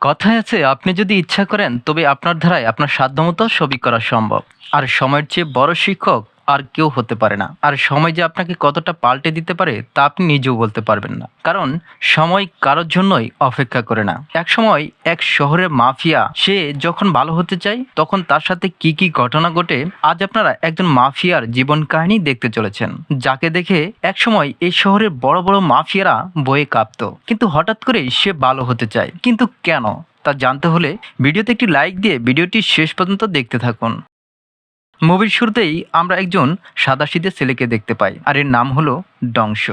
কথায় আছে, আপনি যদি ইচ্ছা করেন, তবে আপনার ধারায় আপনার সাধ্যমতো ছবি করা সম্ভব। আর সময়ের চেয়ে বড় শিক্ষক আর কেউ হতে পারে না। আর সময় যে আপনাকে কতটা পাল্টে দিতে পারে, তা আপনি নিজেও বলতে পারবেন না। কারণ সময় কারোর জন্যই অপেক্ষা করে না। এক সময় এক শহরের মাফিয়া, সে যখন ভালো হতে চায়, তখন তার সাথে কি কি ঘটনা ঘটে, আজ আপনারা একজন মাফিয়ার জীবন কাহিনী দেখতে চলেছেন। যাকে দেখে এক সময় এই শহরের বড় বড় মাফিয়ারা বয়ে কাঁপতো। কিন্তু হঠাৎ করে সে ভালো হতে চায়। কিন্তু কেন? তা জানতে হলে ভিডিওতে একটি লাইক দিয়ে ভিডিওটি শেষ পর্যন্ত দেখতে থাকুন। মুভির শুরুতেই আমরা একজন সাদাশিদের ছেলেকে দেখতে পাই, আর এর নাম হলো ডংশ।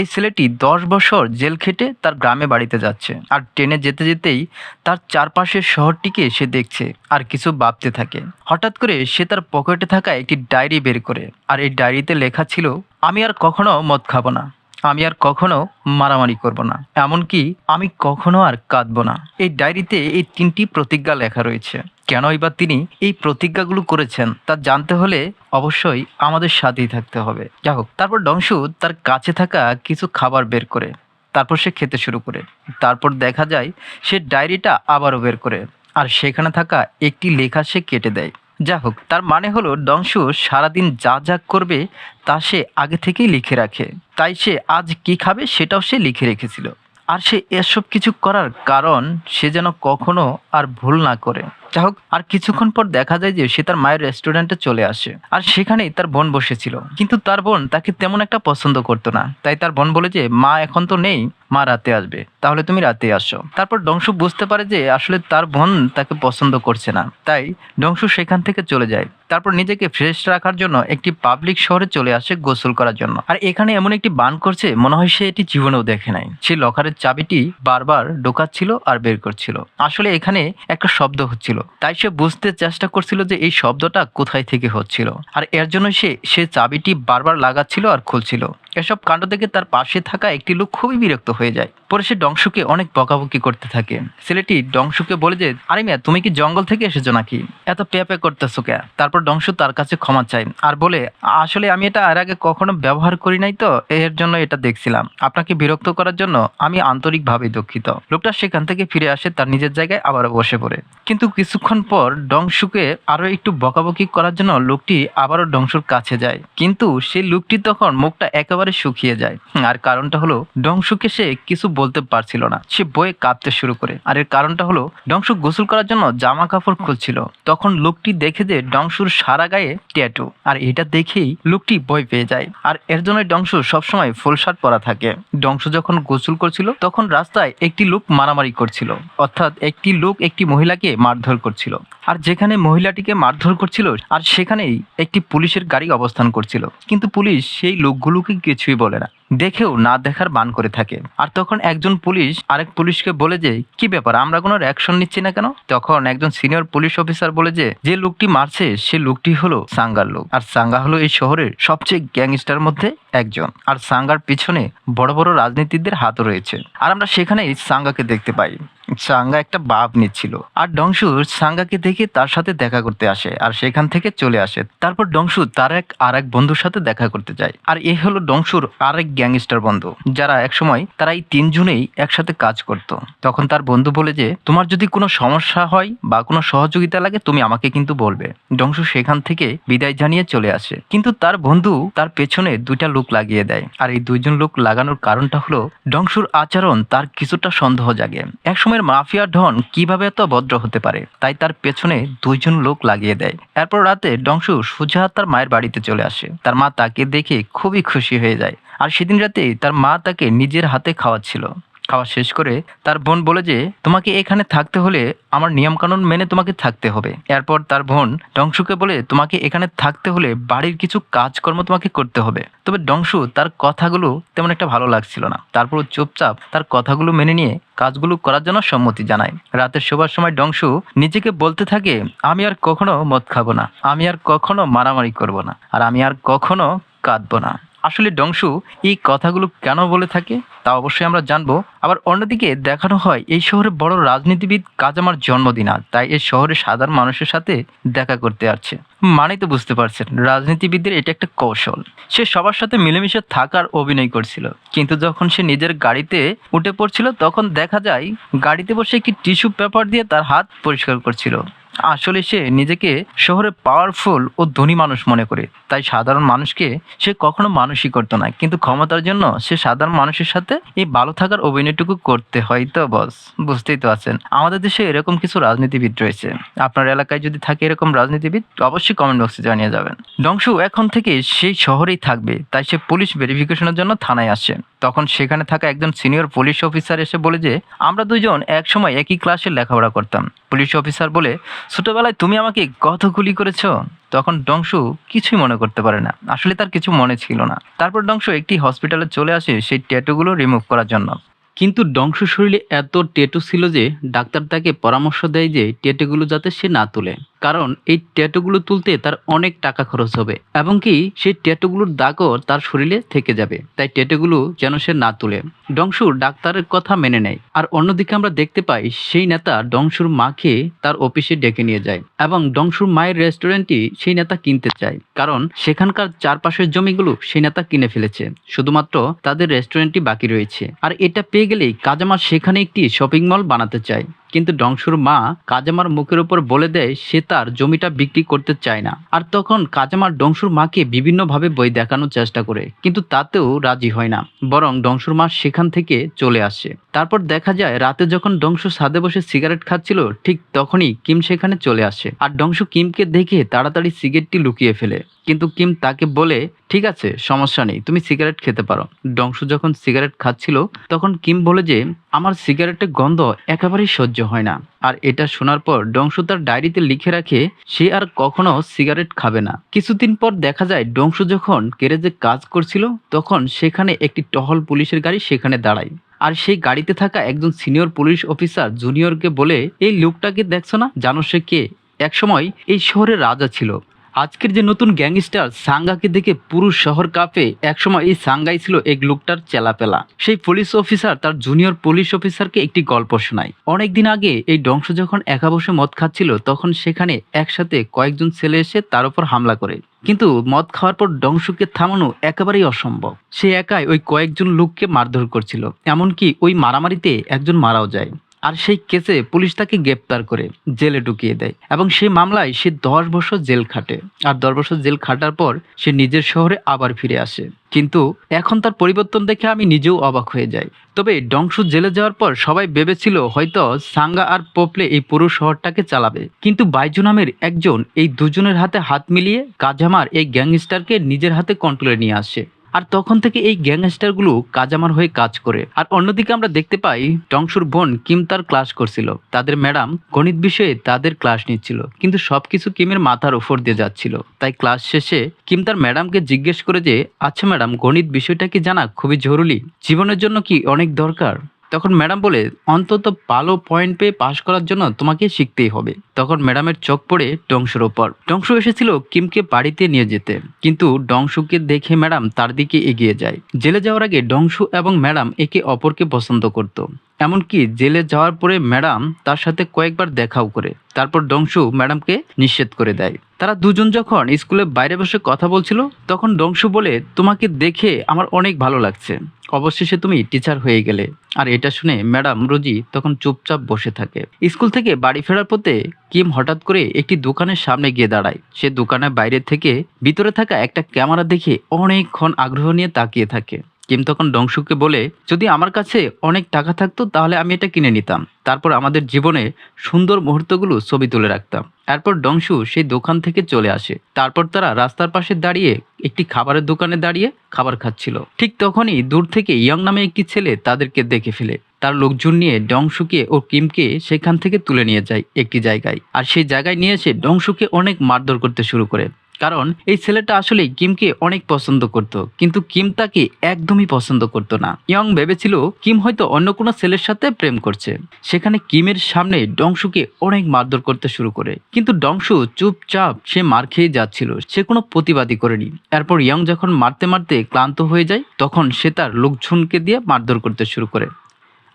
এই ছেলেটি দশ বছর জেল খেটে তার গ্রামে বাড়িতে যাচ্ছে, আর ট্রেনে যেতে যেতেই তার চারপাশের শহরটিকে সে দেখছে, আর কিছু ভাবতে থাকে। হঠাৎ করে সে তার পকেটে থাকা একটি ডায়েরি বের করে, আর এই ডায়েরিতে লেখা ছিল, আমি আর কখনো মদ খাব না। আমি আর কখনো মারামারি করব না। এমনকি আমি কখনো আর কাঁদবো না। এই ডায়েরিতে এই তিনটি প্রতিজ্ঞা লেখা রয়েছে। কেন বা তিনি এই প্রতিজ্ঞাগুলো করেছেন তা জানতে হলে অবশ্যই আমাদের সাথেই থাকতে হবে। যাই হোক, তারপর ডংশু তার কাছে থাকা কিছু খাবার বের করে, তারপর সে খেতে শুরু করে। তারপর দেখা যায় সে ডায়েরিটা আবারও বের করে, আর সেখানে থাকা একটি লেখা সে কেটে দেয়। যা হোক তার মানে হলো ডংশু সারাদিন যা যা করবে তা সে আগে থেকেই লিখে রাখে। তাই সে আজ কি খাবে সেটাও সে লিখে রেখেছিল। আর সে এসব কিছু করার কারণ সে যেন কখনো আর ভুল না করে। যা হোক আর কিছুক্ষণ পর দেখা যায় যে সে তার মায়ের রেস্টুরেন্টে চলে আসে। আর সেখানেই তার বোন বসেছিল। কিন্তু তার বোন তাকে তেমন একটা পছন্দ করতো না। তাই তার বোন বলে যে, মা এখন তো নেই। মা রাতে আসবে, তাহলে তুমি রাতে আসো। তারপর ডংশু বুঝতে পারে যে আসলে তার বোন তাকে পছন্দ করছে না। তাই ডংশু সেখান থেকে চলে যায়। তারপর নিজেকে ফ্রেশ রাখার জন্য একটি পাবলিক শহরে চলে আসে গোসল করার জন্য। আর এখানে এমন একটি বান করছে, মনে হয় সে এটি জীবনেও দেখে নাই। সে লকারের চাবিটি বারবার ঢোকাচ্ছিল আর বের করছিল। আসলে এখানে একটা শব্দ হচ্ছিল। তাই সে বুঝতে চেষ্টা করছিল যে এই শব্দটা কোথায় থেকে হচ্ছিল। আর এর জন্য সে সে চাবিটি বারবার লাগাচ্ছিল আর খুলছিল। এসব কাণ্ড দেখে তার পাশে থাকা একটি লোক খুবই বিরক্ত হয়ে যায়। পরে সে ডংশুকে অনেক বকাবকি করতে থাকে। ছেলেটি ডংশুকে বলে যে, আরে মিয়া, তুমি কি জঙ্গল থেকে এসেছ নাকি? এত পেপে করতেছো কে তারপর ডংশু তার কাছে ক্ষমা চায় আর বলে, আসলে আমি এটা আর আগে কখনো ব্যবহার করি নাই তো, এর জন্য এটা দেখছিলাম। আপনাকে বিরক্ত করার জন্য আমি আন্তরিকভাবে দুঃখিত। লোকটা সেখান থেকে ফিরে আসে তার নিজের জায়গায় আবার বসে পড়ে। কিন্তু কিছুক্ষণ পর ডংশুকে আরও একটু বকাবকি করার জন্য লোকটি আবারও ডংশুর কাছে যায়। কিন্তু সেই লোকটি তখন মুখটা একেবারে শুকিয়ে যায়। আর কারণটা হলো ডংশুকে সে কিছু বলতে পারছিল না। সে বয়ে কাঁপতে শুরু করে। আর এর কারণটা হলো ডংশু গোসল করার জন্য জামা কাপড় খুলছিল। তখন লোকটি দেখে যে ডংশুর সারা গায়ে ট্যাটু। আর এটা দেখেই লোকটি ভয় পেয়ে যায়। আর এর জন্য ডংশু সবসময় ফুল শার্ট পরা থাকে। ডংশু যখন গোসল করছিল, তখন রাস্তায় একটি লোক মারামারি করছিল। অর্থাৎ একটি লোক একটি মহিলাকে মারধর করছিল। আর যেখানে মহিলাটিকে মারধর করছিল, আর সেখানেই একটি পুলিশের গাড়ি অবস্থান করছিল। কিন্তু পুলিশ সেই লোকগুলোকে কিছুই বলে না। দেখেও না দেখার বান করে থাকে। আর তখন একজন পুলিশ আরেক পুলিশকে বলে যে, কি ব্যাপার, আমরা কোনো অ্যাকশন নিচ্ছি না কেন? তখন একজন সিনিয়র পুলিশ অফিসার বলে যে যে লোকটি মারছে, সে লোকটি হলো সাঙ্গার লোক। আর সাঙ্গা হলো এই শহরের সবচেয়ে গ্যাংস্টার মধ্যে একজন। আর সাঙ্গার পিছনে বড় বড় রাজনীতিকদের হাত রয়েছে। আর আমরা সেখানেই সাঙ্গাকে দেখতে পাই। সাঙ্গা একটা বাপ নিচ্ছিল। আর ডংশু সাঙ্গাকে দেখে তার সাথে দেখা করতে আসে। আর সেখান থেকে চলে আসে। তারপর ডংশু তার এক আর এক বন্ধুর সাথে দেখা করতে যায়। আর এ হলো ডংশুর আরেক গ্যাংস্টার বন্ধু, যারা একসময় তারা এই তিনজনেই একসাথে কাজ করত। তখন তার বন্ধু বলে যে, তোমার যদি কোনো সমস্যা হয় বা কোনো সহযোগিতা লাগে, তুমি আমাকে কিন্তু বলবে। ডংশু সেখান থেকে বিদায় জানিয়ে চলে আসে। কিন্তু তার বন্ধু তার পেছনে দুইটা লোক লাগিয়ে দেয়। আর এই দুইজন লোক লাগানোর কারণটা হলো ডংশুর আচরণ তার কিছুটা সন্দেহ জাগে। একসময়ের মাফিয়া ডন কীভাবে এত ভদ্র হতে পারে? তাই তার পেছনে দুইজন লোক লাগিয়ে দেয়। এরপর রাতে ডংশু সুজা তার মায়ের বাড়িতে চলে আসে। তার মা তাকে দেখে খুবই খুশি হয়ে যায়। আর সেদিন রাতে তার মা তাকে নিজের হাতে খাওয়াচ্ছিল। খাওয়া শেষ করে তার বোন বলে যে, তোমাকে এখানে থাকতে হলে আমার নিয়মকানুন মেনে তোমাকে থাকতে হবে। এরপর তার বোন ডংশুকে বলে, তোমাকে এখানে থাকতে হলে বাড়ির কিছু কাজকর্ম তোমাকে করতে হবে। তবে ডংশু তার কথাগুলো তেমন একটা ভালো লাগছিল না। তারপর চুপচাপ তার কথাগুলো মেনে নিয়ে কাজগুলো করার জন্য সম্মতি জানায়। রাতের শোবার সময় ডংশু নিজেকে বলতে থাকে, আমি আর কখনো মদ খাব না। আমি আর কখনো মারামারি করব না। আর আমি আর কখনো কাঁদবো না। আসলে ডংশু এই কথাগুলো কেন বলে থাকে? তা অবশ্যই আমরা জানব। আবার অন্যদিকে দেখানো হয়, এই শহরে বড় রাজনীতিবিদ কাজামার জন্মদিন আজ। তাই এই শহরে সাধারণ মানুষের সাথে দেখা করতে আসছে। মানে তো বুঝতে পারছেন, রাজনীতিবিদদের এটা একটা কৌশল। সে সবার সাথে মিলেমিশে থাকার অভিনয় করছিল। কিন্তু যখন সে নিজের গাড়িতে উঠে পড়ছিল, তখন দেখা যায়, গাড়িতে বসে একটি টিস্যু পেপার দিয়ে তার হাত পরিষ্কার করছিল। আসলে সে নিজেকে শহরে পাওয়ারফুল ও ধনী মানুষ মনে করে। তাই সাধারণ মানুষকে সে কখনো মানুষই করতো না। কিন্তু ক্ষমতার জন্য সে সাধারণ মানুষের সাথে এই ভালো থাকার অভিনয়টুকু করতে হয় তো বস বুঝতেই তো আছেন। আমাদের দেশে এরকম কিছু রাজনীতিবিদ রয়েছে। আপনার এলাকায় যদি থাকে এরকম রাজনীতিবিদ, অবশ্যই কমেন্ট বক্সে জানিয়ে যাবেন। ডংশু এখন থেকে সেই শহরেই থাকবে। তাই সে পুলিশ ভেরিফিকেশনের জন্য থানায় আসছে। তখন সেখানে থাকা একজন সিনিয়র পুলিশ অফিসার এসে বলে যে, আমরা দুজন একসময় একই ক্লাসে লেখাপড়া করতাম। পুলিশ অফিসার বলে, ছোটবেলায় তুমি আমাকে কত গুলি করেছ? তখন ডংশু কিছুই মনে করতে পারে না। আসলে তার কিছু মনে ছিল না। তারপর ডংশু একটি হসপিটালে চলে আসে সেই ট্যাটুগুলো রিমুভ করার জন্য। কিন্তু ডংশ শরীরে এত টেটু ছিল যে, ডাক্তার তাকে পরামর্শ দেয় যে টেটুগুলো যাতে সে না তুলে। কারণ এই ট্যাটুগুলো তুলতে তার অনেক টাকা খরচ হবে এবং কি সেই ট্যাটুগুলোর দাগও তার শরীরে থেকে যাবে। তাই ট্যাটুগুলো যেন সে না তুলে। ডংশু ডাক্তারের কথা মেনে নেয়। আর অন্যদিকে আমরা দেখতে পাই সেই নেতা ডংশুর মাকে তার অফিসে ডেকে নিয়ে যায় এবং ডংশুর মায়ের রেস্টুরেন্টটি সেই নেতা কিনতে চায়। কারণ সেখানকার চারপাশের জমিগুলো সেই নেতা কিনে ফেলেছে। শুধুমাত্র তাদের রেস্টুরেন্টটি বাকি রয়েছে। আর এটা পেয়ে গেলেই কাজামা সেখানে একটি শপিং মল বানাতে চায়। কিন্তু ডংশুর মা কাজামার মুখের উপর বলে দেয়, সে তার জমিটা বিক্রি করতে চায় না। আর তখন কাজামার ডংশুর মাকে বিভিন্নভাবে বই দেখানোর চেষ্টা করে, কিন্তু তাতেও রাজি হয় না, বরং ডংশুর মা সেখান থেকে চলে আসে। তারপর দেখা যায়, রাতে যখন ডংশু ছাদে বসে সিগারেট খাচ্ছিল, ঠিক তখনই কিম সেখানে চলে আসে। আর ডংশু কিমকে দেখে তাড়াতাড়ি সিগারেটটি লুকিয়ে ফেলে। কিন্তু কিম তাকে বলে, ঠিক আছে, সমস্যা নেই, তুমি সিগারেট খেতে পারো। ডংশু যখন সিগারেট খাচ্ছিল, তখন কিম বলে যে, আমার সিগারেটের গন্ধ একেবারেই সহ্য হয় না। আর এটা শোনার পর ডংশু তার ডায়েরিতে লিখে রাখে, সে আর কখনো সিগারেট খাবে না। কিছুদিন পর দেখা যায় ডংশু যখন গ্যারেজে কাজ করছিল, তখন সেখানে একটি টহল পুলিশের গাড়ি সেখানে দাঁড়ায়। আর সেই গাড়িতে থাকা একজন সিনিয়র পুলিশ অফিসার জুনিয়রকে বলে, এই লোকটাকে দেখছ না? জানো সে কে? একসময় এই শহরের রাজা ছিল। আজকের যে নতুন গ্যাংস্টার সাঙ্গাকে দেখে পুরো শহর কাঁপে একসময় এই সাঙ্গাই ছিল এক লোকটার চেলাপেলা। সেই পুলিশ অফিসার তার জুনিয়র পুলিশ অফিসারকে একটি গল্প শোনায়। অনেকদিন আগে এই ডংশ যখন একা বসে মদ খাচ্ছিল, তখন সেখানে একসাথে কয়েকজন ছেলে এসে তার উপর হামলা করে। কিন্তু মদ খাওয়ার পর ডংশুকে থামানো একেবারেই অসম্ভব। সে একাই ওই কয়েকজন লোককে মারধর করছিল। এমনকি ওই মারামারিতে একজন মারাও যায়। আর সেই কেসে পুলিশ তাকে গ্রেপ্তার করে, জেলে ঢুকিয়ে দেয় এবং সেই মামলায় সে দশ বছর জেল খাটে। আর দশ বছর জেল খাটার পর সে নিজের শহরে আবার ফিরে আসে। কিন্তু এখন তার পরিবর্তন দেখে আমি নিজেও অবাক হয়ে যাই। তবে ডংশু জেলে যাওয়ার পর সবাই ভেবেছিল হয়তো সাঙ্গা আর পোপলে এই পুরো শহরটাকে চালাবে। কিন্তু বাইজু নামের একজন এই দুজনের হাতে হাত মিলিয়ে কাজামার এই গ্যাংস্টারকে নিজের হাতে কন্ট্রোলে নিয়ে আসে। আর তখন থেকে এই গ্যাংস্টারগুলো কাজামার হয়ে কাজ করে। আর অন্যদিকে আমরা দেখতে পাই টংশুর বোন কিম তার ক্লাস করছিল। তাদের ম্যাডাম গণিত বিষয়ে তাদের ক্লাস নিচ্ছিল। কিন্তু সবকিছু কিমের মাথার ওপর দিয়ে যাচ্ছিল। তাই ক্লাস শেষে কিম তার ম্যাডামকে জিজ্ঞেস করে যে আচ্ছা ম্যাডাম, গণিত বিষয়টা কি জানা? খুবই জরুরি। জীবনের জন্য কি অনেক দরকার? তখন ম্যাডাম বলে, অন্তত ভালো পয়েন্ট পেয়ে পাশ করার জন্য তোমাকে শিখতেই হবে। তখন ম্যাডামের চোখ পড়ে ডংশুর ওপর। ডংশু এসেছিল কিমকে বাড়িতে নিয়ে যেতে। কিন্তু ডংশুকে দেখে ম্যাডাম তার দিকে এগিয়ে যায়। জেলে যাওয়ার আগে ডংশু এবং ম্যাডাম একে অপরকে পছন্দ করত। এমনকি জেলে যাওয়ার পরে ম্যাডাম তার সাথে কয়েকবার দেখাও করে। তারপর ডংশু ম্যাডামকে নিষেধ করে দেয়। তারা দুজন যখন স্কুলে বাইরে বসে কথা বলছিল, তখন ডংশু বলে, তোমাকে দেখে আমার অনেক ভালো লাগছে। অবশেষে তুমি টিচার হয়ে গেলে। আর এটা শুনে ম্যাডাম রোজি তখন চুপচাপ বসে থাকে। স্কুল থেকে বাড়ি ফেরার পথে কিম হঠাৎ করে একটি দোকানের সামনে গিয়ে দাঁড়ায়। সে দোকানের বাইরে থেকে ভিতরে থাকা একটা ক্যামেরা দেখে অনেকক্ষণ আগ্রহ নিয়ে তাকিয়ে থাকে। কিম তখন ডংশুকে বলে, যদি আমার কাছে অনেক টাকা থাকতো তাহলে আমি এটা কিনে নিতাম। তারপর আমাদের জীবনে সুন্দর মুহূর্তগুলো ছবি তুলে রাখতাম। এরপর ডংশু সেই দোকান থেকে চলে আসে। তারপর তারা রাস্তার পাশে দাঁড়িয়ে একটি খাবারের দোকানে দাঁড়িয়ে খাবার খাচ্ছিল। ঠিক তখনই দূর থেকে ইয়ং নামে একটি ছেলে তাদেরকে দেখে ফেলে। তার লোকজন নিয়ে ডংশুকে ও কিমকে সেখান থেকে তুলে নিয়ে যায় একটি জায়গায়। আর সেই জায়গায় নিয়ে এসে ডংশুকে অনেক মারধর করতে শুরু করে। কারণ এই ছেলেটা আসলে কিমকে অনেক পছন্দ করত। কিন্তু কিম তাকে একদমই পছন্দ করতো না। ইয়ং ভেবেছিল কিম হয়তো অন্য কোনো ছেলের সাথে প্রেম করছে। সেখানে কিমের সামনে ডংশুকে অনেক মারধর করতে শুরু করে। কিন্তু ডংশু চুপচাপ সে মার খেয়ে যাচ্ছিল। সে কোনো প্রতিবাদী করেনি। এরপর ইয়ং যখন মারতে মারতে ক্লান্ত হয়ে যায়, তখন সে তার লোকজনকে দিয়ে মারধর করতে শুরু করে।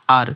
আর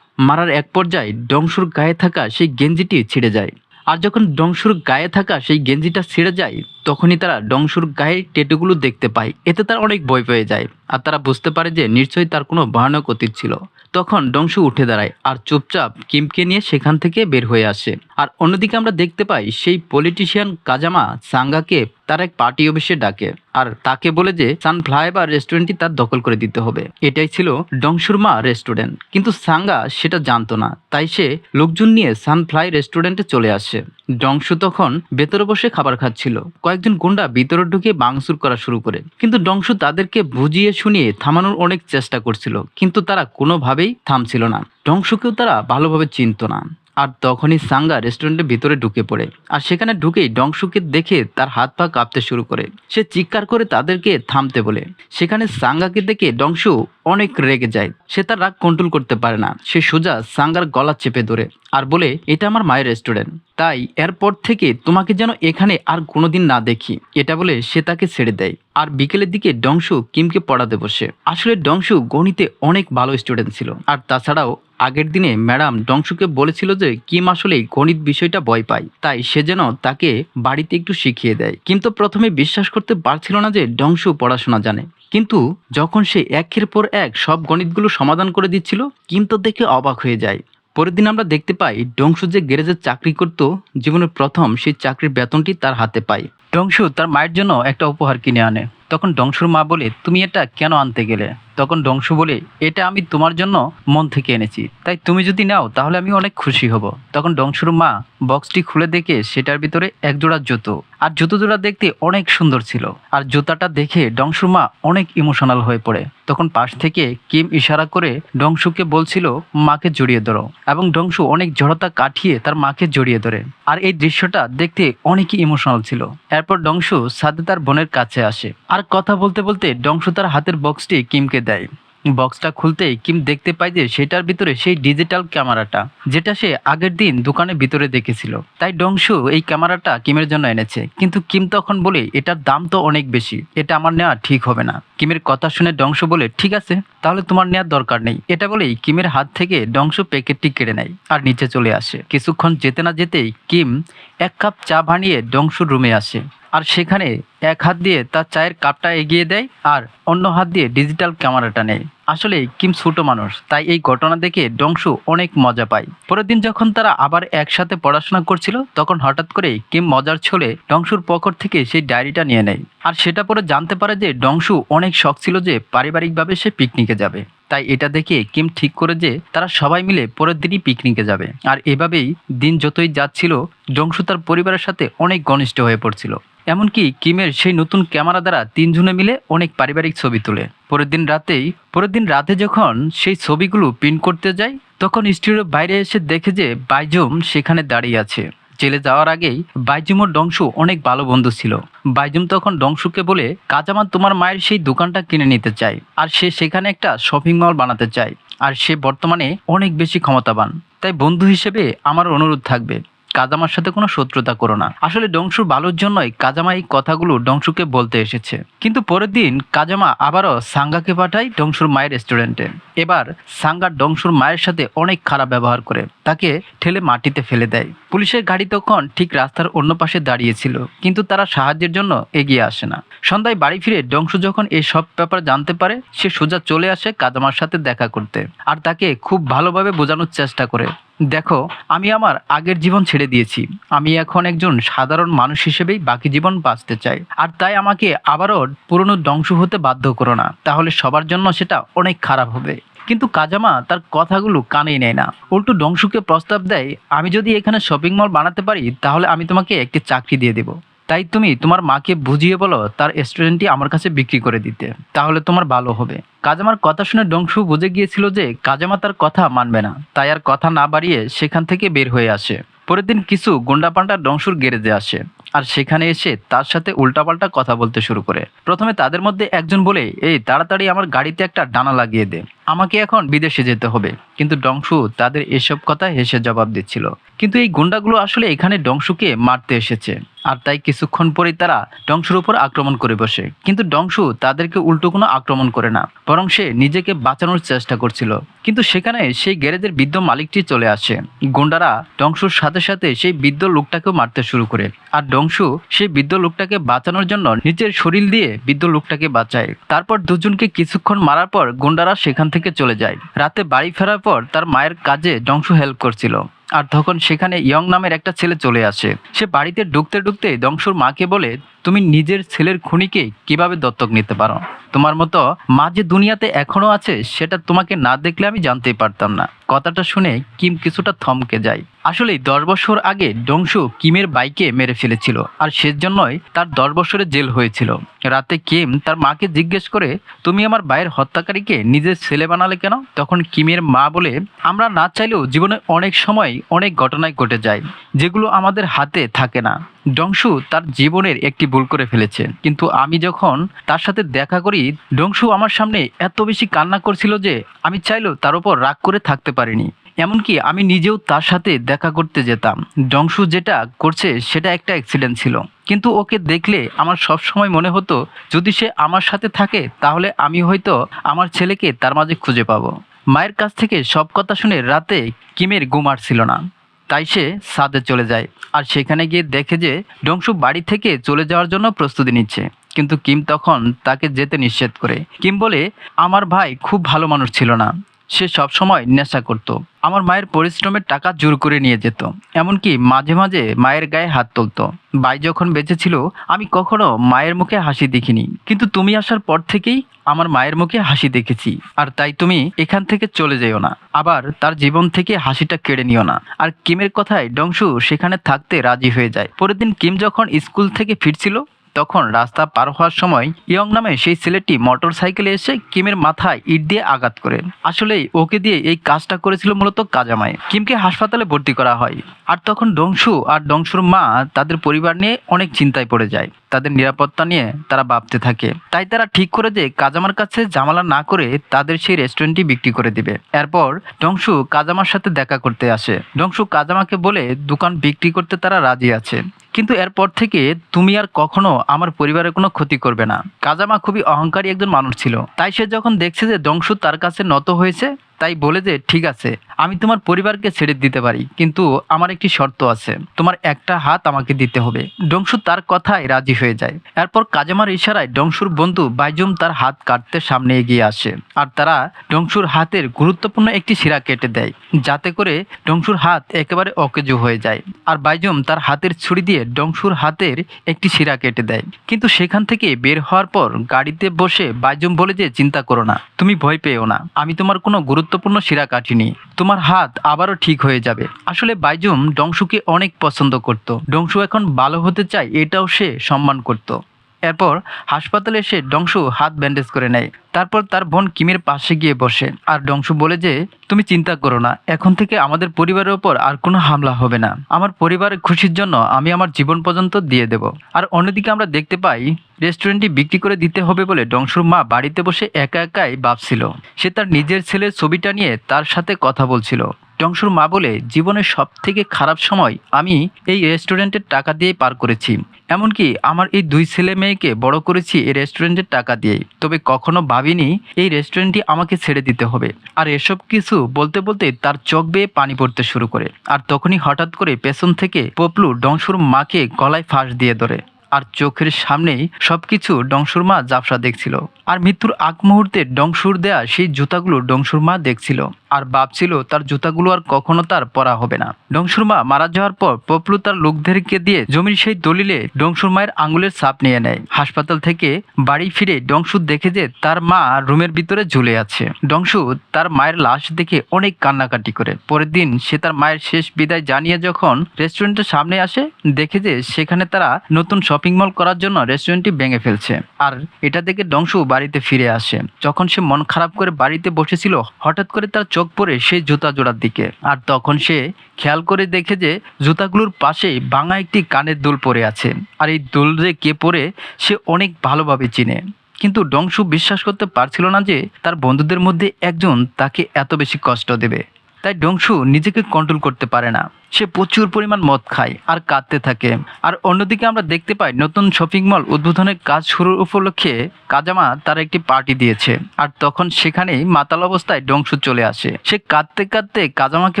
মারার এক পর্যায়ে ডংশুর গায়ে থাকা সেই গেঞ্জিটি ছিঁড়ে যায়। আর যখন ডংশুর গায়ে থাকা সেই গেঞ্জিটা ছিঁড়ে যায়, তখনই তারা ডংশুর গায়ে টেটুগুলো দেখতে পায়। এতে তার অনেক ভয় পেয়ে যায় আর তারা বুঝতে পারে যে নিশ্চয়ই তার কোনো ভয়ানক অতীত ছিল। তখন ডংশু উঠে দাঁড়ায় আর চুপচাপ কিমকে নিয়ে সেখান থেকে বের হয়ে আসে। আর অন্যদিকে আমরা দেখতে পাই সেই পলিটিশিয়ান কাজামা সাঙ্গাকে তার এক পার্টি অফিসে ডাকে আর তাকে বলে যে সানফ্লাইবার রেস্টুরেন্টটি তার দখল করে দিতে হবে। এটাই ছিল ডংসুরমা রেস্টুরেন্ট কিন্তু সাঙ্গা সেটা জানতো না। তাই সে লোকজন নিয়ে সানফ্লাই রেস্টুরেন্টে চলে আসে। ডংসু তখন ভেতরে বসে খাবার খাচ্ছিল। কয়েকজন গুন্ডা ভিতরে ঢুকে বাংসুর করা শুরু করে। কিন্তু ডংসু তাদেরকে বুঝিয়ে শুনিয়ে থামানোর অনেক চেষ্টা করছিল। কিন্তু তারা কোনোভাবেই থামছিল না। ডংশুকেও তারা ভালোভাবে চিনত না। আর তখনই সাঙ্গা রেস্টুরেন্টের ভিতরে ঢুকে পড়ে। আর সেখানে ঢুকেই ডংশুকে দেখে তার হাত পা কাঁপতে শুরু করে। সে চিৎকার করে তাদেরকে থামতে বলে। সেখানে সাঙ্গাকে দেখে ডংশু অনেক রেগে যায়। সে তার রাগ কন্ট্রোল করতে পারে না। সে সোজা সাঙ্গার গলা চেপে ধরে আর বলে, এটা আমার মায়ের রেস্টুরেন্ট তাই এরপর থেকে তোমাকে যেন এখানে আর কোনোদিন না দেখি। এটা বলে সে তাকে ছেড়ে দেয়। আর বিকেলের দিকে ডংশু কিমকে পড়াতে বসে। আসলে ডংশু গণিতে অনেক ভালো স্টুডেন্ট ছিল। আর তাছাড়াও আগের দিনে ম্যাডাম ডংশুকে বলেছিল যে কিম আসলে গণিত বিষয়টা ভয় পায়। তাই সে যেন তাকে বাড়িতে একটু শিখিয়ে দেয়। কিন্তু প্রথমে বিশ্বাস করতে পারছিল না যে ডংশু পড়াশোনা জানে। কিন্তু যখন সে একের পর এক সব গণিতগুলো সমাধান করে দিচ্ছিল, কিন্তু দেখে অবাক হয়ে যায়। পরের দিন আমরা দেখতে পাই ডংশু যে গ্যারেজের চাকরি করত, জীবনের প্রথম সেই চাকরির বেতনটি তার হাতে পায়। ডংশু তার মায়ের জন্য একটা উপহার কিনে আনে। তখন ডংশুর মা বলে, তুমি এটা কেন আনতে গেলে? তখন ডংশু বলে, এটা আমি তোমার জন্য মন থেকে এনেছি। তাই তুমি যদি নাও, তাহলে আমি অনেক খুশি হব। তখন ডংশুর মা বক্সটি খুলে দেখে সেটার ভিতরে এক জোড়া জুতো। আর জুতো জোড়া দেখতে অনেক সুন্দর ছিল। আর জুতাটা দেখে ডংশুর মা অনেক ইমোশনাল হয়ে পড়ে। তখন পাশ থেকে কিম ইশারা করে ডংশুকে বলছিল, মাকে জড়িয়ে ধরো। এবং ডংশু অনেক জড়তা কাটিয়ে তার মাকে জড়িয়ে ধরে। আর এই দৃশ্যটা দেখতে অনেকই ইমোশনাল ছিল। এরপর ডংশু সাথে তার বোনের কাছে আসে। আর কথা বলতে বলতে ডংশু তার হাতের বক্সটি কিমকে দেয়। বক্সটা খুলতেই কিম দেখতে পায় যে সেটার ভিতরে সেই ডিজিটাল ক্যামেরাটা যেটা সে আগের দিন দোকানের ভিতরে দেখেছিল। তাই ডংশু এই ক্যামেরাটা কিমের জন্য এনেছে। কিন্তু কিম তখন বলে, এটার দাম তো অনেক বেশি, এটা আমার নেওয়া ঠিক হবে না। কিমের কথা শুনে ডংশু বলে, ঠিক আছে, তাহলে তোমার নেওয়ার দরকার নেই। এটা বলেই কিমের হাত থেকে ডংশু প্যাকেটটি কেড়ে নেয় আর নিচে চলে আসে। কিছুক্ষণ যেতে না যেতেই কিম এক কাপ চা বানিয়ে ডংশুর রুমে আসে। আর সেখানে এক হাত দিয়ে তার চায়ের কাপটা এগিয়ে দেয় আর অন্য হাত দিয়ে ডিজিটাল ক্যামেরাটা নেয়। আসলে কিম ছোট মানুষ, তাই এই ঘটনা দেখে ডংশু অনেক মজা পায়। পরের দিন যখন তারা আবার একসাথে পড়াশোনা করছিল, তখন হঠাৎ করে কিম মজার ছলে ডংশুর পকেট থেকে সেই ডায়েরিটা নিয়ে নেয়। আর সেটা পরে জানতে পারে যে ডংশু অনেক শখ ছিল যে পারিবারিকভাবে সে পিকনিকে যাবে। তাই এটা দেখে কিম ঠিক করে যে তারা সবাই মিলে পরের দিনই পিকনিকে যাবে। আর এভাবেই দিন যতই যাচ্ছিল ডংশু তার পরিবারের সাথে অনেক ঘনিষ্ঠ হয়ে পড়ছিল। এমনকি কিমের সেই নতুন ক্যামেরা দ্বারা তিনজনে মিলে অনেক পারিবারিক ছবি তোলে। পরের দিন রাতেই পরের দিন রাতে যখন সেই ছবিগুলো প্রিন্ট করতে যায় তখন স্টুডিওর বাইরে এসে দেখে যে বাইজুম সেখানে দাঁড়িয়ে আছে। জেলে যাওয়ার আগেই বাইজুম ও ডংশু অনেক ভালো বন্ধু ছিল। বাইজুম তখন ডংশুকে বলে, কাজামান, তোমার মায়ের সেই দোকানটা কিনে নিতে চায় আর সে সেখানে একটা শপিং মল বানাতে চায় আর সে বর্তমানে অনেক বেশি ক্ষমতাবান। তাই বন্ধু হিসেবে আমার অনুরোধ থাকবে। কাজামার সাথে কোনো শত্রুতা করো না। আসলে ডংশুর ভালোর জন্যই কাজামা এই কথাগুলো ডংশুকে বলতে এসেছে। কিন্তু পরের দিন কাজামা আবারও সাঙ্গাকে পাঠায় ডংশুর মায়ের রেস্টুরেন্টে। এবার সাঙ্গা ডংশুর মায়ের সাথে অনেক খারাপ ব্যবহার করে। তাকে ঠেলে মাটিতে ফেলে দেয়। পুলিশের গাড়ি তখন ঠিক রাস্তার অন্য পাশে দাঁড়িয়েছিল, কিন্তু তারা সাহায্যের জন্য এগিয়ে আসে না। সন্ধ্যায় বাড়ি ফিরে ডংশু যখন এই সব ব্যাপার জানতে পারে, সে সোজা চলে আসে কাজামার সাথে দেখা করতে। আর তাকে খুব ভালোভাবে বোঝানোর চেষ্টা করে। দেখো, আমি আমার আগের জীবন ছেড়ে দিয়েছি। আমি এখন একজন সাধারণ মানুষ হিসেবেই বাকি জীবন বাঁচতে চাই। আর তাই আমাকে আবারও পুরনো ধ্বংস হতে বাধ্য করো না। তাহলে সবার জন্য সেটা অনেক খারাপ হবে। কিন্তু কাজামা তার কথাগুলো কানেই নেয় না। উল্টো ডংশুকে প্রস্তাব দেয়, আমি যদি এখানে শপিং মল বানাতে পারি, তাহলে আমি তোমাকে একটি চাকরি দিয়ে দেবো। তাই তুমি তোমার মাকে বুঝিয়ে বলো, তার রেস্টুরেন্টটি আমার কাছে বিক্রি করে দিতে। তাহলে তোমার ভালো হবে। কাজামার কথা শুনে ডংশু বুঝে গিয়েছিল যে কাজামা তার কথা মানবে না। তাই আর কথা না বাড়িয়ে সেখান থেকে বের হয়ে আসে। পরের দিন কিছু গুন্ডাপান্ডা ডংশুর গ্যারেজে আসে আর সেখানে এসে তার সাথে উল্টাপাল্টা কথা বলতে শুরু করে। প্রথমে তাদের মধ্যে একজন বলে, এই, তাড়াতাড়ি আমার গাড়িতে একটা ডানা লাগিয়ে দে। আমাকে এখন বিদেশে যেতে হবে। কিন্তু ডংশু তাদের এসব কথা হেসে জবাব দিচ্ছিল। কিন্তু এই গুন্ডাগুলো আসলে এখানে ডংশুকে মারতে এসেছে। আর তাই কিছুক্ষণ পরেই তারা ডংশুর উপর আক্রমণ করে বসে। কিন্তু ডংশু তাদেরকে উল্টো কোনো আক্রমণ করে না। বরং সে নিজেকে বাঁচানোর চেষ্টা করছিল। কিন্তু সেখানে সেই গ্যারেজের বৃদ্ধ মালিকটি চলে আসে। গুন্ডারা ডংশুর সাথে সাথে সেই বৃদ্ধ লোকটাকেও মারতে শুরু করে। আর ডংশু সেই বৃদ্ধ লোকটাকে বাঁচানোর জন্য নিজের শরীর দিয়ে বৃদ্ধ লোকটাকে বাঁচায়। তারপর দুজনকে কিছুক্ষণ মারার পর গুন্ডারা সেখান থেকে চলে যায়। রাতে বাড়ি ফেরার পর তার মায়ের কাজে জংশু হেল্প করছিল। আর তখন সেখানে ইয়ং নামের একটা ছেলে চলে আসে। সে বাড়িতে ঢুকতে ঢুকতে দংশুর মাকে বলে, তুমি নিজের ছেলের খুনিকে কীভাবে দত্তক নিতে পারো? তোমার মতো মা যে দুনিয়াতে এখনও আছে, সেটা তোমাকে না দেখলে আমি জানতেই পারতাম না। কথাটা শুনে কিম কিছুটা থমকে যায়। আসলে দশ বছর আগে ডংশু কিমের বাইকে মেরে ফেলেছিল আর সেজন্যই তার দশ বছরের জেল হয়েছিল। রাতে কিম তার মাকে জিজ্ঞেস করে, তুমি আমার ভাইয়ের হত্যাকারীকে নিজের ছেলে বানালে কেন? তখন কিমের মা বলে, আমরা না চাইলেও জীবনে অনেক সময় অনেক ঘটনায় ঘটে যায়, যেগুলো আমাদের হাতে থাকে না। ডংশু তার জীবনের একটি ভুল করে ফেলেছে। কিন্তু আমি যখন তার সাথে দেখা করি ডংশু আমার সামনে এত বেশি কান্না করছিল যে আমি চাইলেও তার উপর রাগ করে থাকতে পারিনি। এমনকি আমি নিজেও তার সাথে দেখা করতে যেতাম। ডংশু যেটা করছে, সেটা একটা অ্যাক্সিডেন্ট ছিল। কিন্তু ওকে দেখলে আমার সব সময় মনে হতো, যদি সে আমার সাথে থাকে, তাহলে আমি হয়তো আমার ছেলেকে তার মাঝে খুঁজে পাবো। মায়ের কাছ থেকে সব কথা শুনে রাতে কিমের ঘুম আসছিল না। তাই সে সাদে চলে যায় আর সেখানে গিয়ে দেখে যে ডংশু বাড়ি থেকে চলে যাওয়ার জন্য প্রস্তুতি নিচ্ছে। কিন্তু কিম তখন তাকে যেতে নিষেধ করে। কিম বলে, আমার ভাই খুব ভালো মানুষ ছিল না। সে সব সময় নেশা করত। আমার মায়ের পরিশ্রমের টাকা জোর করে নিয়ে যেত। এমনকি মাঝে মাঝে মায়ের গায়ে হাত তুলতো। ভাই যখন বেঁচে ছিল, আমি কখনো মায়ের মুখে হাসি দেখিনি। কিন্তু তুমি আসার পর থেকেই আমার মায়ের মুখে হাসি দেখেছি। আর তাই তুমি এখান থেকে চলে যেও না। আবার তার জীবন থেকে হাসিটা কেড়ে নিও না। আর কিমের কথায় ডংশু সেখানে থাকতে রাজি হয়ে যায়। পরের দিন কিম যখন স্কুল থেকে ফিরছিল তখন রাস্তা পার হওয়ার সময় ইয়ং নামে সেই ছেলেটি মোটর সাইকেলে এসে কিমের মাথায় ইট দিয়ে আঘাত করে। আসলেই ওকে দিয়ে এই কাজটা করেছিল মূলত কাজামায় কিমকে হাসপাতালে ভর্তি করা হয়। আর তখন ডংশু আর ডংশুর মা তাদের পরিবার নিয়ে অনেক চিন্তায় পড়ে যায়। তাদের নিরাপত্তা নিয়ে তারা ভাবতে থাকে। তাই তারা ঠিক করে যে কাজামার কাছে জামালা না করে তাদের সেই রেস্টুরেন্টটি বিক্রি করে দিবে। এরপর ডংশু কাজামার সাথে দেখা করতে আসে। ডংশু কাজামাকে বলে, দোকান বিক্রি করতে তারা রাজি আছে। কিন্তু এরপর থেকে তুমি আর কখনো আমার পরিবারের কোনো ক্ষতি করবে না। কাজামা খুবই অহংকারী একজন মানুষ ছিল। তাই সে যখন দেখছে যে দংশু তার কাছে নত হয়েছে, তাই বলে যে, ঠিক আছে। আমি তোমার পরিবারকে ছেড়ে দিতে পারি, কিন্তু আমার একটি শর্ত আছে। তোমার একটা হাত আমাকে দিতে হবে। ডংশু তার কথায় রাজি হয়ে যায়। এরপর কাজামার ইশারায় ডংশুর বন্ধু বাইজুম তার হাত কাটতে সামনে এগিয়ে আসে আর তারা ডংশুর হাতের গুরুত্বপূর্ণ একটি শিরা কেটে দেয়, যাতে করে ডংশুর হাত একেবারে অকেজু হয়ে যায়। আর বাইজুম তার হাতের ছুরি দিয়ে ডংশুর হাতের একটি শিরা কেটে দেয়। কিন্তু সেখান থেকে বের হওয়ার পর গাড়িতে বসে বাইজুম বলে যে, চিন্তা করো না, তুমি ভয় পেও না। আমি তোমার কোনো গুরুত্বপূর্ণ শিরা কাটিনি। তোমার হাত আবারও ঠিক হয়ে যাবে। আসলে বাইজুম ডংশুকে অনেক পছন্দ করত। ডংশু এখন ভালো হতে চায়, এটাও সে সম্মান করত। এরপর হাসপাতালে এসে ডংশু হাত ব্যান্ডেজ করে নেয়। তারপর তার বোন কিমের পাশে গিয়ে বসে। আর ডংশু বলে যে, তুমি চিন্তা করো না, এখন থেকে আমাদের পরিবারের ওপর আর কোনো হামলা হবে না। আমার পরিবারের খুশির জন্য আমি আমার জীবন পর্যন্ত দিয়ে দেব। আর অন্যদিকে আমরা দেখতে পাই, রেস্টুরেন্টটি বিক্রি করে দিতে হবে বলে ডংশুর মা বাড়িতে বসে একা একাই ভাবছিল। সে তার নিজের ছেলের ছবিটা নিয়ে তার সাথে কথা বলছিল। ডংশুর মা বলে, জীবনের সব থেকে খারাপ সময় আমি এই রেস্টুরেন্টের টাকা দিয়ে পার করেছি। এমনকি আমার এই দুই ছেলে মেয়েকে বড় করেছি এই রেস্টুরেন্টের টাকা দিয়ে তবে কখনো ভাবিনি এই রেস্টুরেন্টটি আমাকে ছেড়ে দিতে হবে। আর এসব কিছু বলতে বলতে তার চোখ বেয়ে পানি পড়তে শুরু করে। আর তখনই হঠাৎ করে পেছন থেকে পপলু ডংসুর মাকে গলায় ফাঁস দিয়ে ধরে। আর চোখের সামনেই সবকিছু ডংশুর মা জাফরা দেখছিল। আর মৃত্যুর আগ মুহূর্তে ডংশুর দেয়া সেই জুতাগুলো ডংশুর মা দেখছিল। আর ভাবছিল তার জুতাগুলো আর কখনো তার পরা হবে না। ডংশুর মা মারা যাওয়ার পর পপলু তার লোকদেরকে দিয়ে জমির সেই দলিলে ডংশুর মায়ের আঙুলের ছাপ নিয়ে নেয়। হাসপাতাল থেকে বাড়ি ফিরে ডংশু দেখে যে তার মা রুমের ভিতরে ঝুলে আছে। ডংশু তার মায়ের লাশ দেখে অনেক কান্নাকাটি করে। পরের দিন সে তার মায়ের শেষ বিদায় জানিয়ে যখন রেস্টুরেন্টের সামনে আসে, দেখে যে সেখানে তারা নতুন সব শপিং মল করার জন্য রেস্টুরেন্টটি ভেঙে ফেলছে। আর এটা দেখে ডংশু বাড়িতে ফিরে আসে। যখন সে মন খারাপ করে বাড়িতে বসেছিল, হঠাৎ করে তার চোখ পড়ে সেই জুতা জোড়ার দিকে। আর তখন সে খেয়াল করে দেখে যে জুতাগুলোর পাশেই ভাঙা একটি কানের দুল পরে আছে। আর এই দুল যে কে পরে, সে অনেক ভালোভাবে চিনে। কিন্তু ডংশু বিশ্বাস করতে পারছিল না যে তার বন্ধুদের মধ্যে একজন তাকে এত বেশি কষ্ট দেবে। তাই ডংশু নিজেকে কন্ট্রোল করতে পারে না। সে প্রচুর পরিমাণ মদ খায় আর কাঁদতে থাকে। আর অন্যদিকে আমরা দেখতে পাই নতুন শপিং মল উদ্বোধনের কাজ শুরুর উপলক্ষে কাজামা তার একটি পার্টি দিয়েছে। আর তখন সেখানেই মাতাল অবস্থায় ডংশু চলে আসে। সে কাঁদতে কাঁদতে কাজামাকে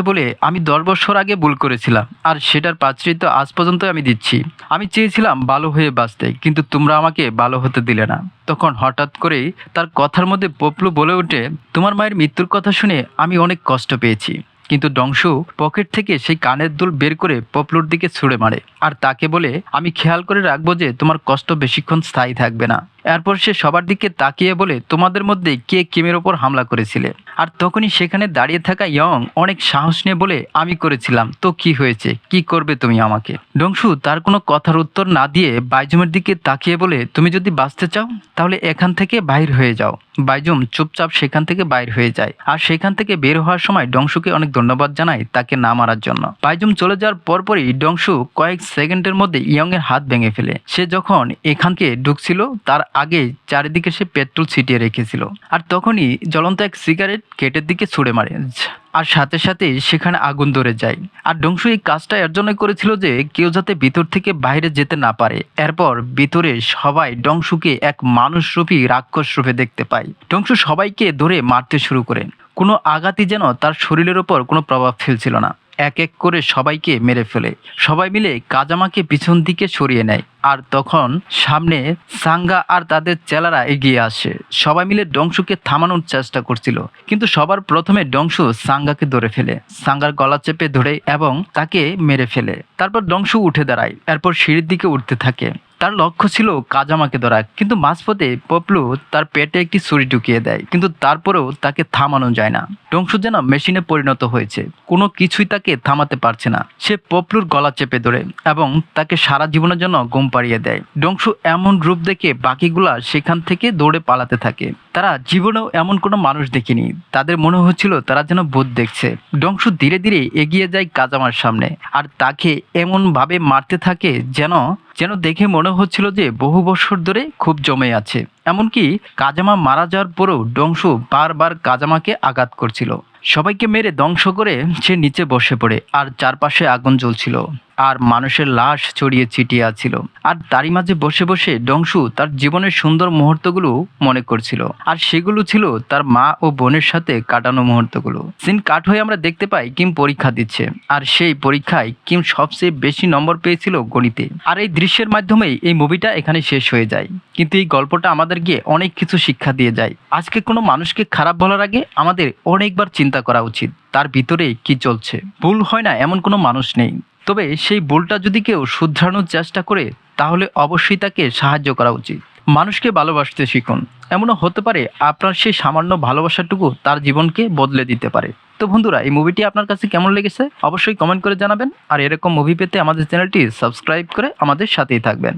বলে, আমি দশ বছর আগে ভুল করেছিলাম, আর সেটার পাত্রিত্ব আজ পর্যন্ত আমি দিচ্ছি। আমি চেয়েছিলাম ভালো হয়ে বাঁচতে, কিন্তু তোমরা আমাকে ভালো হতে দিলে না। তখন হঠাৎ করেই তার কথার মধ্যে পপলু বলে ওঠে, তোমার মায়ের মৃত্যুর কথা শুনে আমি অনেক কষ্ট পেয়েছি। কিন্তু ডংশু পকেট থেকে সেই কানের দুল বের করে পপলুর দিকে ছুঁড়ে মারে। আর তাকে বলে, আমি খেয়াল করে রাখব যে তোমার কষ্ট বেশিক্ষণ স্থায়ী থাকবে না। এরপর সে সবার দিকে তাকিয়ে বলে, তোমাদের মধ্যে কে কিমের ওপর হামলা করেছিলে? আর তখনই সেখানে দাঁড়িয়ে থাকা ইয়ং অনেক সাহস নিয়ে বলে, আমি করেছিলাম, তো কি হয়েছে? কি করবে তুমি আমাকে? ডংশু তার কোনো কথার উত্তর না দিয়ে বাইজুমের দিকে তাকিয়ে বলে, তুমি যদি বাঁচতে চাও, তাহলে এখান থেকে বাইর হয়ে যাও। বাইজুম চুপচাপ সেখান থেকে বাইর হয়ে যায়। আর সেখান থেকে বের হওয়ার সময় ডংশুকে অনেক ধন্যবাদ জানায় তাকে না মারার জন্য। বাইজুম চলে যাওয়ার পরপরই ডংশু কয়েক সেকেন্ডের মধ্যে ইয়ং এর হাত ভেঙে ফেলে। সে যখন এখানকে ঢুকছিল, তার আগে চারিদিকে সে পেট্রোল ছিটিয়ে রেখেছিল। আর তখনই জ্বলন্ত এক সিগারেট গেটের দিকে ছুড়ে মারে। আর সাথে সাথে সেখানে আগুন ধরে যায়। আর ডংশু এই কাজটা এর জন্যই করেছিল যে কেউ যাতে ভিতর থেকে বাইরে যেতে না পারে। এরপর ভিতরে সবাই ডংশুকে এক মানুষরূপী রাক্ষস রূপে দেখতে পায়। ডংশু সবাইকে ধরে মারতে শুরু করে। কোনো আঘাতই যেন তার শরীরের ওপর কোনো প্রভাব ফেলছিল না। এক এক করে সবাইকে মেরে ফেলে। সবাই মিলে কাজামাকে পিছন দিকে সরিয়ে নেয়। আর তখন সামনে সাঙ্গা আর তাদের চেলারা এগিয়ে আসে। সবাই মিলে ডংশুকে থামানোর চেষ্টা করছিল। কিন্তু সবার প্রথমে ডংশু সাঙ্গাকে ধরে ফেলে। সাঙ্গার গলা চেপে ধরে এবং তাকে মেরে ফেলে। তারপর ডংশু উঠে দাঁড়ায়। এরপর সিঁড়ির দিকে উঠতে থাকে। তার লক্ষ্য ছিল কাজামাকে ধরা, কিন্তু মাঝপথে পপলু তার পেটে একটি ছুরি ঢুকিয়ে দেয়, কিন্তু তারপরেও তাকে থামানো যায় না। ডংশু যেন মেশিনে পরিণত হয়েছে, কোনো কিছুই তাকে থামাতে পারছে না। সে পপলুর গলা চেপে ধরে এবং তাকে সারা জীবনের জন্য ঘুম পাড়িয়ে দেয়। ডংশু এমন রূপ দেখে বাকিগুলা সেখান থেকে দৌড়ে পালাতে থাকে। তারা জীবনেও এমন কোনো মানুষ দেখেনি। তাদের মনে হচ্ছিল তারা যেন ভূত দেখছে। ডংশু ধীরে ধীরে এগিয়ে যায় কাজামার সামনে, আর তাকে এমন ভাবে মারতে থাকে যেন যেন দেখে মনে হচ্ছিল যে বহু বছর ধরে খুব জমে আছে। এমনকি কাজামা মারা যাওয়ার পরেও ডংশু বারবার কাজামাকে আঘাত করছিল। সবাইকে মেরে ধ্বংস করে সে নিচে বসে পড়ে, আর চারপাশে আগুন জ্বলছিল, আর মানুষের লাশ ছড়িয়ে ছিটিয়ে আছিল আর তারই মাঝে বসে বসে ডংশু তার জীবনের সুন্দর মুহূর্তগুলো মনে করছিল, আর সেগুলো ছিল তার মা ও বোনের সাথে কাটানো মুহূর্তগুলো। সিন কাট হয়ে আমরা দেখতে পাই কিম পরীক্ষা দিচ্ছে, আর সেই পরীক্ষায় কিম সবচেয়ে বেশি নম্বর পেয়েছিল গণিতে। আর এই দৃশ্যের মাধ্যমেই এই মুভিটা এখানে শেষ হয়ে যায়। কিন্তু এই গল্পটা আমাদেরকে অনেক কিছু শিক্ষা দিয়ে যায়। আজকে কোনো মানুষকে খারাপ বলার আগে আমাদের অনেকবার চিন্তা করা উচিত, তার ভিতরে কি চলছে। ভুল হয় না এমন কোনো মানুষ নেই। তবে সেই ভুলটা যদি কেউ শুধরানোর চেষ্টা করে, তাহলে অবশ্যই তাকে সাহায্য করা উচিত। মানুষকে ভালোবাসতে শিখুন। এমনও হতে পারে আপনার সেই সামান্য ভালোবাসাটুকু তার জীবনকে বদলে দিতে পারে। তো বন্ধুরা, এই মুভিটি আপনার কাছে কেমন লেগেছে? অবশ্যই কমেন্ট করে জানাবেন। আর এরকম মুভি পেতে আমাদের চ্যানেলটি সাবস্ক্রাইব করে আমাদের সাথেই থাকবেন।